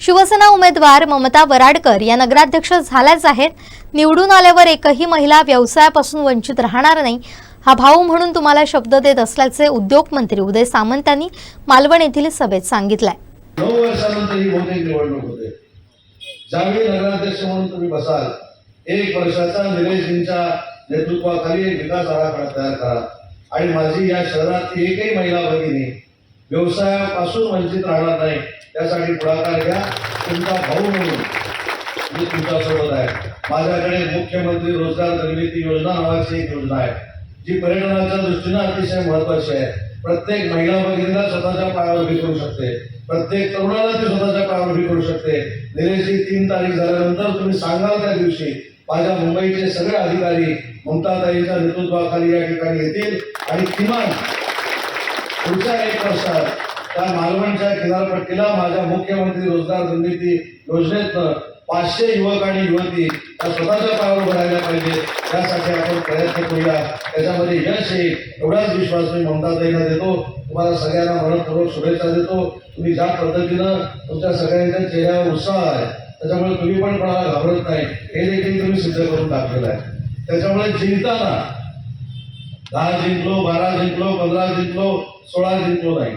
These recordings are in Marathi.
शिवसेना उमेदवार ममता वराडकर या नगराध्यक्ष झाल्याच आहेत. निवडून आल्यावर एकही महिला व्यवसायापासून वंचित राहणार नाही हा भाऊ म्हणून तुम्हाला शब्द देत असल्याचे उद्योगमंत्री उदय सामंत यांनी मालवण येथील सभेत सांगितलंय. नऊ वर्षानंतर ही बहुतेक निवडणूक होते. ज्यावेळी नगराध्यक्ष म्हणून तुम्ही बसाल एक वर्षाचा निलेशजींच्या नेतृत्वाखाली एक विकास आराखडा तयार करा. आणि माझी या शहरात एकही महिला भगिनी व्यवसायापासून वंचित राहणार नाही. त्यासाठी पुढाकार घ्या. तुमचा भाऊ म्हणून मी तुमच्यासोबत आहे. माझ्याकडे मुख्यमंत्री रोजगार निर्मिती योजना नावाची एक योजना आहे. जी पर्यटनाच्या दृष्टीनं अतिशय महत्वाची आहे. प्रत्येक महिला भगिनीला स्वतःच्या पायावर उभी करू शकते. प्रत्येक तरुणाला ती स्वतःच्या पायावर उभी करू शकते. निलेशजी तीन तारीख झाल्यानंतर तुम्ही सांगाल त्या दिवशी माझ्या मुंबईचे सगळे अधिकारी ममताताईंच्या नेतृत्वाखाली या ठिकाणी येतील आणि किमान पुढच्या एक प्रस्ताव त्या मालवणच्या किनारपट्टीला माझ्या मुख्यमंत्री रोजगार निर्मिती योजनेतनं पाचशे युवक आणि युवती त्या स्वतःच्या पायावर उभं पाहिजे त्यासाठी आपण प्रयत्न करूया. त्याच्यामध्ये यश येईल एवढाच विश्वास मी ममताताईंना देतो. तुम्हाला सगळ्यांना मनपूर्वक शुभेच्छा देतो. तुम्ही ज्या पद्धतीनं तुमच्या सगळ्यांच्या चेहऱ्यावर उत्साह आहे त्याच्यामुळे तुम्ही पण कोणाला घाबरत नाही. हे देखील तुम्ही सिद्ध करून दाखवलं आहे त्याच्यामुळे जिंकताना दहा जिंकलो बारा जिंकलो पंधरा जिंकलो सोळा जिंकलो नाही.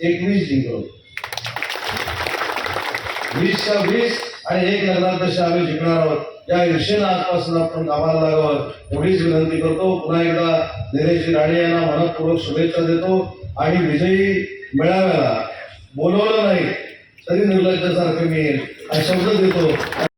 एकवीस जिंकलो. वीसच्या वीस आणि एक नगराध्यक्ष आम्ही जिंकणार आहोत या ईर्षेनं आजपासून आपण कामाला लागावं एवढीच विनंती करतो. पुन्हा एकदा निलेशजी राणे यांना मनपूर्वक शुभेच्छा देतो. आणि विजयी मेळाव्याला बोलवलं नाही तरी निर्लज्जासारखं मी शब्द देतो.